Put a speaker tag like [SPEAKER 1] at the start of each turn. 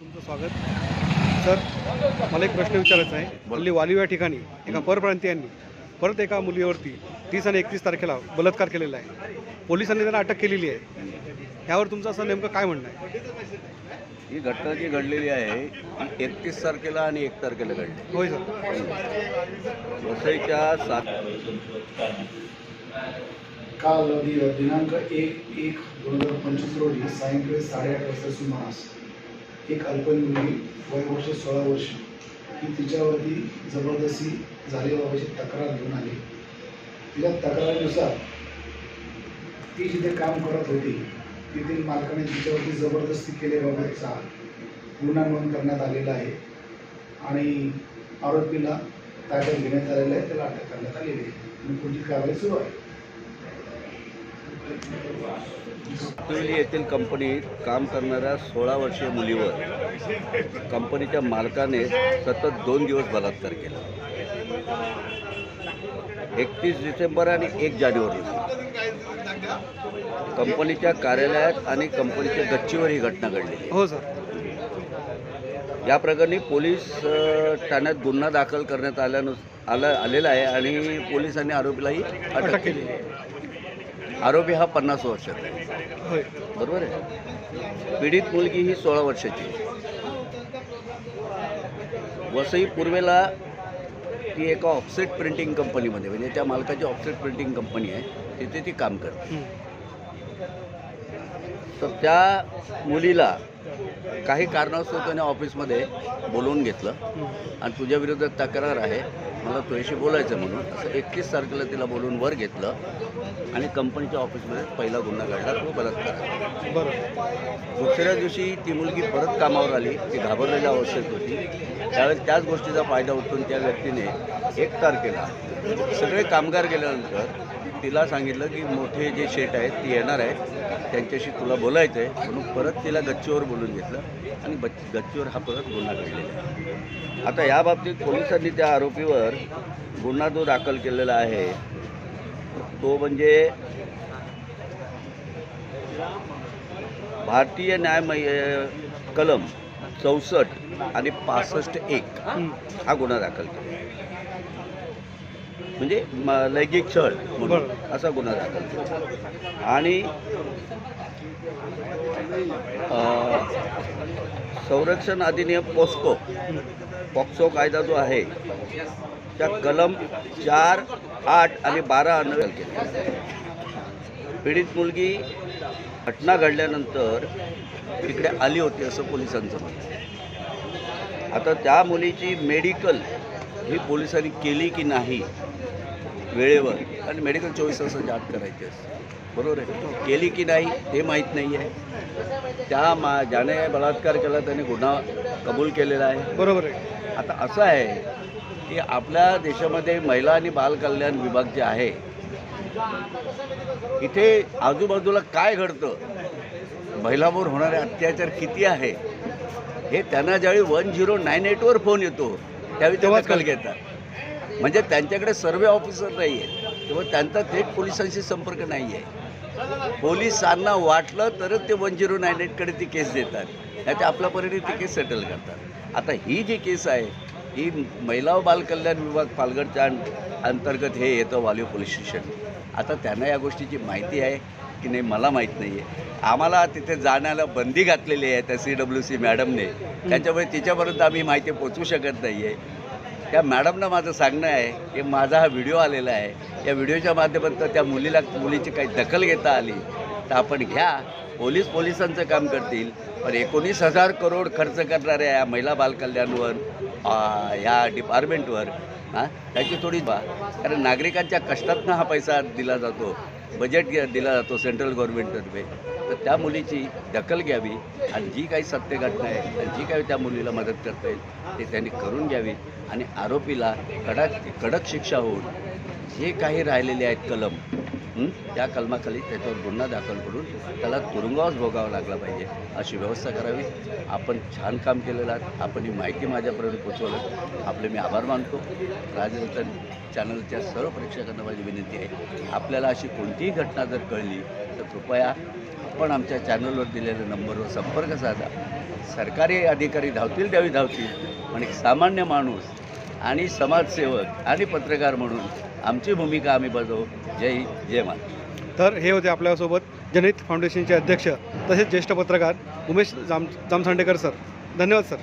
[SPEAKER 1] तुमचं स्वागत. सर मला एक प्रश्न विचारायचा आहे. हल्ली वालिव या ठिकाणी एका परप्रांतीयांनी परत एका मुलीवरती तीस आणि एकतीस तारखेला बलात्कार केलेला आहे. पोलिसांनी त्यांना अटक केलेली आहे. यावर तुमचं असं नेमकं काय म्हणणं आहे?
[SPEAKER 2] ही घटना जी घडलेली आहे ही एकतीस तारखेला आणि एक तारखेला घडली.
[SPEAKER 1] होय सर.
[SPEAKER 2] वसईच्या सात
[SPEAKER 3] काल दिनांक एक एक दोन हजार पंचवीस रोजी सायंकाळी साडेआठ वाजता सुमारास एक अल्पवयीन मुलगी वयवर्ष सोळा वर्ष ही तिच्यावरती जबरदस्ती झाल्याबाबतची तक्रार घेऊन आली. तिच्या तक्रारीनुसार ती जिथे काम करत होती तेथील मालकाने तिच्यावरती जबरदस्ती केल्याबाबतचा गुन्हा नोंद करण्यात आलेला आहे आणि आरोपीला ताब्यात घेण्यात आलेला आहे त्याला अटक करण्यात आलेली आहे. आणि पुढची कारवाई सुरू आहे.
[SPEAKER 2] कोथळी येथील कंपनीत काम करणाऱ्या सोळा वर्षीय मुलीवर कंपनीच्या मालकाने सतत दोन दिवस बलात्कार केला. एकतीस डिसेंबर आणि एक जानेवारी. कंपनीच्या कार्यालयात आणि कंपनीच्या गच्चीवर ही घटना घडली
[SPEAKER 1] हो सर.
[SPEAKER 2] या प्रकरणी पोलीस ठाण्यात गुन्हा दाखल करण्यात आल्यानु आला आलेला आहे आणि पोलिसांनी आरोपीलाही अटक
[SPEAKER 1] अटक
[SPEAKER 2] केलेली आहे. आरोपी हा पन्नास वर्षाचा आहे
[SPEAKER 1] होय
[SPEAKER 2] बरोबर आहे पीडित मुलगी ही सोळा वर्षाची आहे. वसई पूर्वेला ती एका ऑफसेट प्रिंटिंग कंपनीमध्ये म्हणजे त्या मालकाची ऑफसेट प्रिंटिंग कंपनी आहे तिथे ती काम करते. तर त्या मुलीला काही कारणास्तव त्याने ऑफिसमध्ये बोलवून घेतलं. आणि तुझ्या विरुद्ध तक्रार आहे. मला तुझ्याशी बोलायचं म्हणून. असं एकतीस तारखेला तिला बोलवून वर घेतलं. आणि कंपनीच्या ऑफिसमध्ये पहिला गुन्हा घडला तो बलात्कार.
[SPEAKER 1] बरं
[SPEAKER 2] दुसऱ्या दिवशी ती मुलगी परत कामावर आली. ती घाबरलेल्या अवस्थेत होती. त्यावेळेस त्याच गोष्टीचा फायदा उठून त्या व्यक्तीने एक तारखेला सगळे कामगार गेल्यानंतर तिला सांगितलं की मोठे जे शेट आहेत ती येणार आहेत. त्यांच्याशी तुला बोलायचं आहे म्हणून परत तिला गच्चीवर बोलून घेतलं आणि बच गच्चीवर हा परत गुन्हा घडलेला आहे. आता या बाबतीत पोलिसांनी त्या आरोपीवर गुन्हा जो दाखल केलेला आहे तो म्हणजे भारतीय न्यायमय कलम चौसष्ट आणि पासष्ट एक
[SPEAKER 1] हा
[SPEAKER 2] गुन्हा दाखल केला. म्हणजे लैंगिक छळ म्हणून. असा गुन्हा दाखल आणि संरक्षण अधिनियम पोस्को. पॉक्सो कायदा जो आहे त्या कलम चार आठ आणि बारा अन्वय केला पीडित मुलगी घटना घडल्यानंतर तिकडे आली होती असं पोलिसांचं म्हणणं आहे. आता त्या मुलीची मेडिकल ही पोलिसांनी केली की नाही वेळेवर आणि मेडिकल चोवीस तासाची आत करायची असते बरोबर आहे. केली की नाही हे माहीत नाही आहे त्या मा ज्याने बलात्कार केला त्याने गुन्हा कबूल केलेला आहे.
[SPEAKER 1] बरोबर आहे.
[SPEAKER 2] आता असं आहे की आपल्या देशामध्ये महिला आणि बालकल्याण विभाग जे आहे इथे आजूबाजूला काय घडतं? महिलांवर होणारे अत्याचार किती आहे? हे त्यांना ज्यावेळी वन झिरो नाईन एटवर फोन येतो त्यावेळी
[SPEAKER 1] तेव्हाच
[SPEAKER 2] दखल घेतात. म्हणजे त्यांच्याकडे सर्वे ऑफिसर नाही आहे किंवा त्यांचा थेट पोलिसांशी संपर्क नाही आहे पोलिसांना वाटलं तरच ते वन झिरो नाईन एटकडे ती केस देतात. नाही ते आपल्या परीने ती केस सेटल करतात. आता ही जी केस आहे ही महिला व बालकल्याण विभाग पालघरच्या अंतर्गत हे येतं वालिव पोलीस स्टेशन. आता त्यांना या गोष्टीची माहिती आहे की नाही मला माहीत नाही आहे आम्हाला तिथे जाण्याला बंदी घातलेली आहे त्या सी डब्ल्यू सी मॅडमने. त्याच्यामुळे तिच्यापर्यंत आम्ही माहिती पोचवू शकत नाही आहे त्या मॅडमनं माझं सांगणं आहे की माझा हा व्हिडिओ आलेला आहे. या व्हिडिओच्या माध्यमातून त्या मुलीला मुलीची काही दखल घेता आली. तर आपण घ्या. पोलीस पोलिसांचं काम करतील. पण एकोणीस हजार करोड खर्च करणाऱ्या या महिला बालकल्याणवर ह्या डिपार्टमेंटवर हां त्याची थोडी बा. कारण नागरिकांच्या कष्टातनं हा पैसा दिला जातो. बजेट दिला जातो सेंट्रल गव्हर्नमेंटतर्फे त्या मुलीची दखल घ्यावी आणि जी काही सत्य घटना आहे आणि जी काही त्या मुलीला मदत करता येईल ते त्यांनी करून घ्यावी आणि आरोपीला कडक कडक शिक्षा होऊन जे काही राहिलेले आहेत कलम त्या कलमाखाली त्याच्यावर गुन्हा दाखल करून त्याला तुरुंगावास भोगावा लागला पाहिजे अशी व्यवस्था करावी. आपण छान काम केलेलं आहात आपण ही माहिती माझ्यापर्यंत पोचवलं. आपले मी आभार मानतो. राजरतन चॅनलच्या सर्व प्रेक्षकांना माझी विनंती आहे. आपल्याला अशी कोणतीही घटना जर कळली तर कृपया आपण आमच्या चॅनलवर दिलेल्या नंबरवर संपर्क साधा. सरकारी अधिकारी धावतील त्यावेळी धावतील. आणि सामान्य माणूस आणि समाजसेवक आणि पत्रकार म्हणून आमची भूमिका आम्ही बजावू. जय जय महाराष्ट्र
[SPEAKER 1] तर हे होते आपल्यासोबत जनहित फाउंडेशनचे अध्यक्ष तसेच ज्येष्ठ पत्रकार उमेश जाम जामसांडेकर सर. धन्यवाद सर.